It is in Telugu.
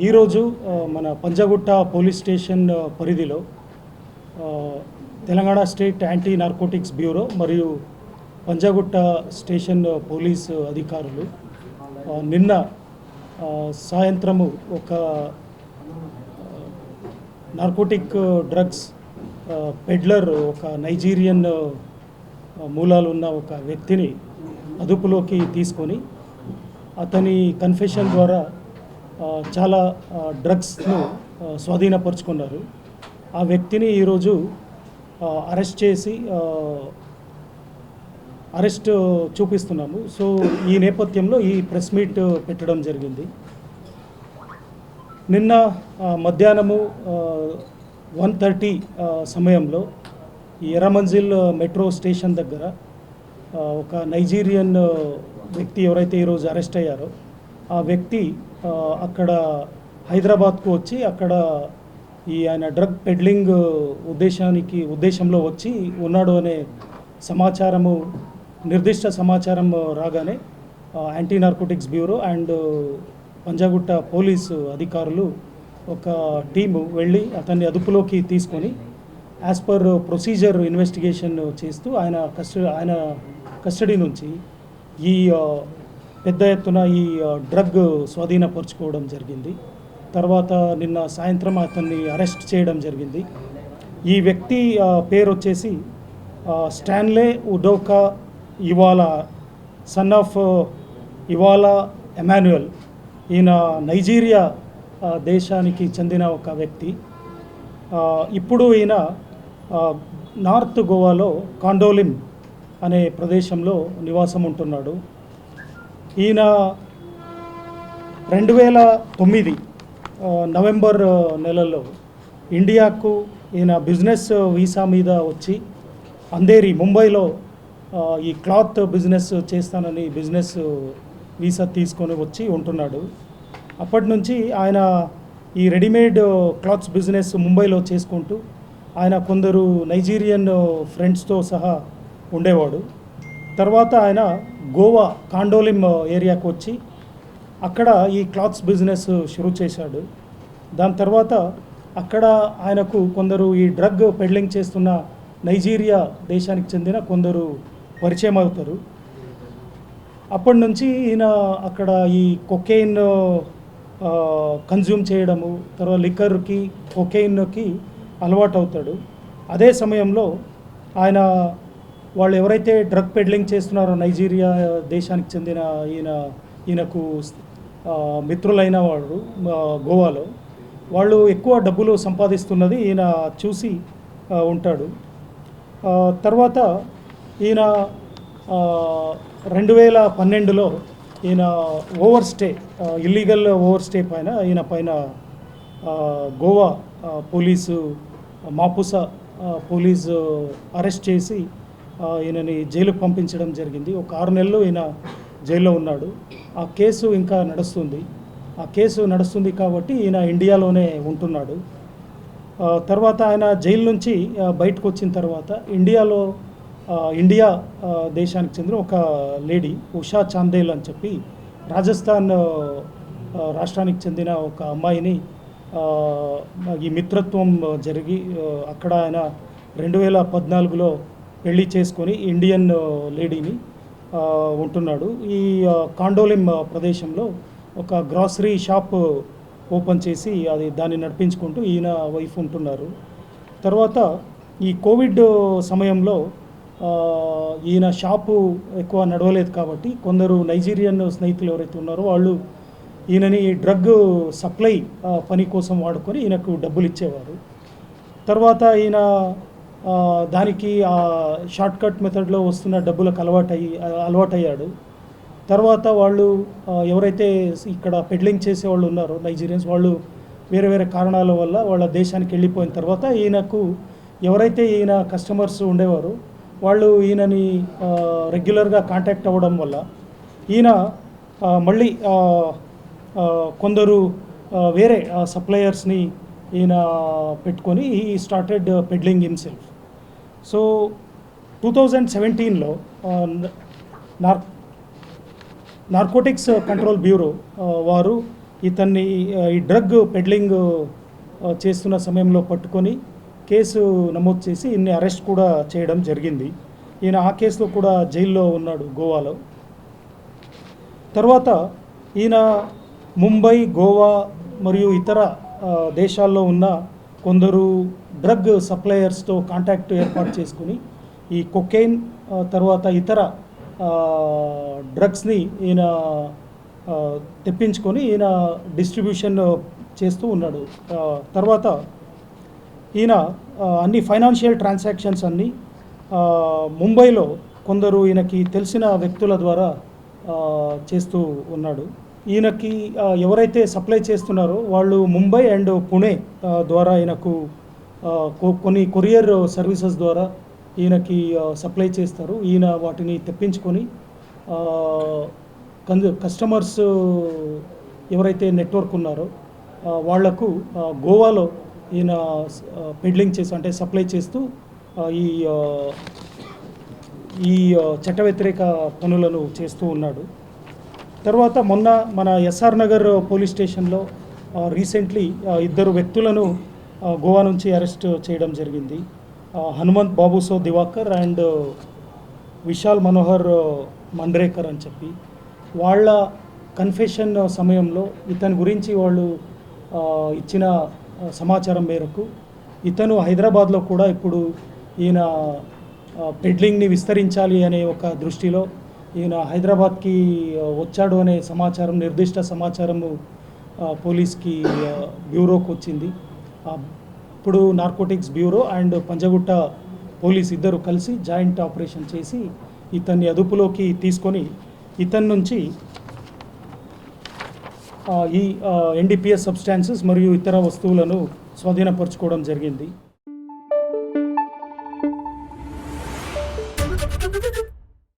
ఈరోజు మన పంజగుట్ట పోలీస్ స్టేషన్ పరిధిలో Telangana state anti narcotics bureau మరియు పంజగుట్ట స్టేషన్ పోలీస్ అధికారులు నిన్న సాయంత్రము ఒక నార్కోటిక్ డ్రగ్స్ పెడ్లర్ ఒక నైజీరియన్ మూలాలు ఉన్న ఒక వ్యక్తిని అదుపులోకి తీసుకొని అతని కన్ఫెషన్ ద్వారా చాలా డ్రగ్స్ను స్వాధీనపరుచుకున్నారు. ఆ వ్యక్తిని ఈరోజు అరెస్ట్ చేసి అరెస్ట్ చూపిస్తున్నాము. సో ఈ నేపథ్యంలో ఈ ప్రెస్ మీట్ పెట్టడం జరిగింది. నిన్న మధ్యాహ్నము వన్ థర్టీ సమయంలో ఈ ఎర్రమంజిల్ మెట్రో స్టేషన్ దగ్గర ఒక నైజీరియన్ వ్యక్తి ఎవరైతే ఈరోజు అరెస్ట్ అయ్యారో ఆ వ్యక్తి అక్కడ హైదరాబాద్కు వచ్చి అక్కడ ఈ ఆయన డ్రగ్ పెడ్లింగ్ ఉద్దేశానికి ఉద్దేశంలో వచ్చి ఉన్నాడు అనే సమాచారము నిర్దిష్ట సమాచారం రాగానే anti narcotics bureau and Panjagutta police అధికారులు ఒక టీము వెళ్ళి అతన్ని అదుపులోకి తీసుకొని యాజ్ పర్ ప్రొసీజర్ ఇన్వెస్టిగేషన్ చేస్తూ ఆయన కస్టడీ ఆయన కస్టడీ నుంచి ఈ పెద్ద ఎత్తున ఈ డ్రగ్ స్వాధీనపరుచుకోవడం జరిగింది. తర్వాత నిన్న సాయంత్రం అతన్ని అరెస్ట్ చేయడం జరిగింది. ఈ వ్యక్తి పేరు వచ్చేసి Stanley Udoka Iwala son of Iwala Emmanuel. ఈయన నైజీరియా దేశానికి చెందిన ఒక వ్యక్తి. ఇప్పుడు ఈయన నార్త్ గోవాలో కాండోలిమ్ అనే ప్రదేశంలో నివాసం ఉంటున్నాడు ఈయన రెండు వేల తొమ్మిది నవంబర్ నెలలో ఇండియాకు ఈయన బిజినెస్ వీసా మీద వచ్చి అంధేరి ముంబైలో ఈ క్లాత్ బిజినెస్ చేస్తానని బిజినెస్ వీసా తీసుకొని వచ్చి ఉంటున్నాడు. అప్పటి నుంచి ఆయన ఈ రెడీమేడ్ క్లాత్స్ బిజినెస్ ముంబైలో చేసుకుంటూ ఆయన కొందరు నైజీరియన్ ఫ్రెండ్స్తో సహా ఉండేవాడు. తర్వాత ఆయన గోవా కాండోలిం ఏరియాకు వచ్చి అక్కడ ఈ క్లాత్స్ బిజినెస్ షురూ చేశాడు. దాని తర్వాత అక్కడ ఆయనకు కొందరు ఈ డ్రగ్ పెడ్లింగ్ చేస్తున్న నైజీరియా దేశానికి చెందిన కొందరు పరిచయం అవుతారు. అప్పటి నుంచి ఈయన అక్కడ ఈ కొకెయిన్ కన్జ్యూమ్ చేయడము తర్వాత లిక్కర్కి కొకెయిన్కి అలవాటు అవుతాడు అదే సమయంలో ఆయన వాళ్ళు ఎవరైతే డ్రగ్ పెడ్లింగ్ చేస్తున్నారో నైజీరియా దేశానికి చెందిన ఈయన ఈయనకు మిత్రులైన వాడు గోవాలో వాళ్ళు ఎక్కువ డబ్బులు సంపాదిస్తున్నది ఈయన చూసి ఉంటాడు. తర్వాత ఈయన రెండు వేల పన్నెండులో ఈయన over stay illegal over stay పైన ఈయన పైన Goa police Mapusa police arrest చేసి ఈయనని జైలుకు పంపించడం జరిగింది. ఒక ఆరు నెలలు ఈయన జైల్లో ఉన్నాడు. ఆ కేసు ఇంకా నడుస్తుంది. ఆ కేసు నడుస్తుంది కాబట్టి ఈయన ఇండియాలోనే ఉంటున్నాడు. తర్వాత ఆయన జైలు నుంచి బయటకు వచ్చిన తర్వాత ఇండియాలో ఇండియా దేశానికి చెందిన ఒక లేడీ ఉషా చాందేల్ అని చెప్పి రాజస్థాన్ రాష్ట్రానికి చెందిన ఒక అమ్మాయిని ఈ మిత్రత్వం జరిగి అక్కడ ఆయన రెండు వేల పద్నాలుగులో పెళ్ళి చేసుకొని ఇండియన్ లేడీని ఉంటున్నాడు. ఈ కాండోలిం ప్రదేశంలో ఒక గ్రాసరీ షాప్ ఓపెన్ చేసి అది దాన్ని నడిపించుకుంటూ ఈయన వైఫ్ ఉంటున్నారు. తర్వాత ఈ కోవిడ్ సమయంలో ఈయన షాపు ఎక్కువ నడవలేదు కాబట్టి కొందరు నైజీరియన్ స్నేహితులు ఎవరైతే ఉన్నారో వాళ్ళు ఈయనని డ్రగ్ సప్లై పని కోసం వాడుకొని ఈయనకు డబ్బులు ఇచ్చేవారు. తర్వాత ఈయన దానికి ఆ షార్ట్కట్ మెథడ్లో వస్తున్న డబ్బులకు అలవాటయ్యి అలవాటయ్యాడు. తర్వాత వాళ్ళు ఎవరైతే ఇక్కడ పెడ్లింగ్ చేసే వాళ్ళు ఉన్నారో నైజీరియన్స్ వాళ్ళు వేరే వేరే కారణాల వల్ల వాళ్ళ దేశానికి వెళ్ళిపోయిన తర్వాత ఈయనకు ఎవరైతే ఈయన కస్టమర్స్ ఉండేవారో వాళ్ళు ఈయనని రెగ్యులర్గా కాంటాక్ట్ అవ్వడం వల్ల ఈయన మళ్ళీ కొందరు వేరే సప్లయర్స్ని ఈయన పెట్టుకొని ఈ started peddling himself so two thousand సెవెంటీన్లో నార్ నార్కోటిక్స్ కంట్రోల్ బ్యూరో వారు ఇతన్ని ఈ డ్రగ్ పెడ్లింగ్ చేస్తున్న సమయంలో పట్టుకొని కేసు నమోదు చేసి ఇన్ని అరెస్ట్ కూడా చేయడం జరిగింది. ఈయన ఆ కేసులో కూడా జైల్లో ఉన్నాడు గోవాలో. తర్వాత ఈయన ముంబై గోవా మరియు ఇతర దేశాల్లో ఉన్న కొందరు డ్రగ్ సప్లయర్స్తో కాంటాక్ట్ ఏర్పాటు చేసుకుని ఈ కొకెయిన్ తర్వాత ఇతర డ్రగ్స్ని ఈయన తెప్పించుకొని ఈయన డిస్ట్రిబ్యూషన్ చేస్తూ ఉన్నాడు. తర్వాత ఈయన అన్ని ఫైనాన్షియల్ ట్రాన్సాక్షన్స్ అన్నీ ముంబైలో కొందరు ఈయనకి తెలిసిన వ్యక్తుల ద్వారా చేస్తూ ఉన్నాడు. ఈయనకి ఎవరైతే సప్లై చేస్తున్నారో వాళ్ళు ముంబై అండ్ పుణే ద్వారా ఈయనకు కొన్ని కొరియర్ సర్వీసెస్ ద్వారా ఈయనకి సప్లై చేస్తారు. ఈయన వాటిని తెప్పించుకొని ఆ, కస్టమర్స్ ఎవరైతే నెట్వర్క్ ఉన్నారో వాళ్ళకు గోవాలో ఈయన పెడ్లింగ్ చేసి అంటే సప్లై చేస్తూ ఈ ఈ చట్ట వ్యతిరేక పనులను చేస్తూ ఉన్నాడు. తర్వాత మొన్న మన ఎస్ఆర్ నగర్ పోలీస్ స్టేషన్లో రీసెంట్లీ ఇద్దరు వ్యక్తులను గోవా నుంచి అరెస్ట్ చేయడం జరిగింది. హనుమంత్ బాబుసో దివాకర్ అండ్ విశాల్ మనోహర్ మండ్రేకర్ అని చెప్పి. వాళ్ళ కన్ఫెషన్ సమయంలో ఇతని గురించి వాళ్ళు ఇచ్చిన సమాచారం మేరకు ఇతను హైదరాబాద్లో కూడా ఇప్పుడు ఈయన పెడ్లింగ్ని విస్తరించాలి అనే ఒక దృష్టిలో ఈయన హైదరాబాద్కి వచ్చాడు అనే సమాచారం నిర్దిష్ట సమాచారము పోలీస్కి బ్యూరోకి వచ్చింది. ఇప్పుడు narcotics bureau and Panjagutta police ఇద్దరు కలిసి జాయింట్ ఆపరేషన్ చేసి ఇతన్ని అదుపులోకి తీసుకొని ఇతని నుంచి ఈ ఎన్డీపీఎస్ సబ్స్టాన్సెస్ మరియు ఇతర వస్తువులను స్వాధీనపరచుకోవడం జరిగింది.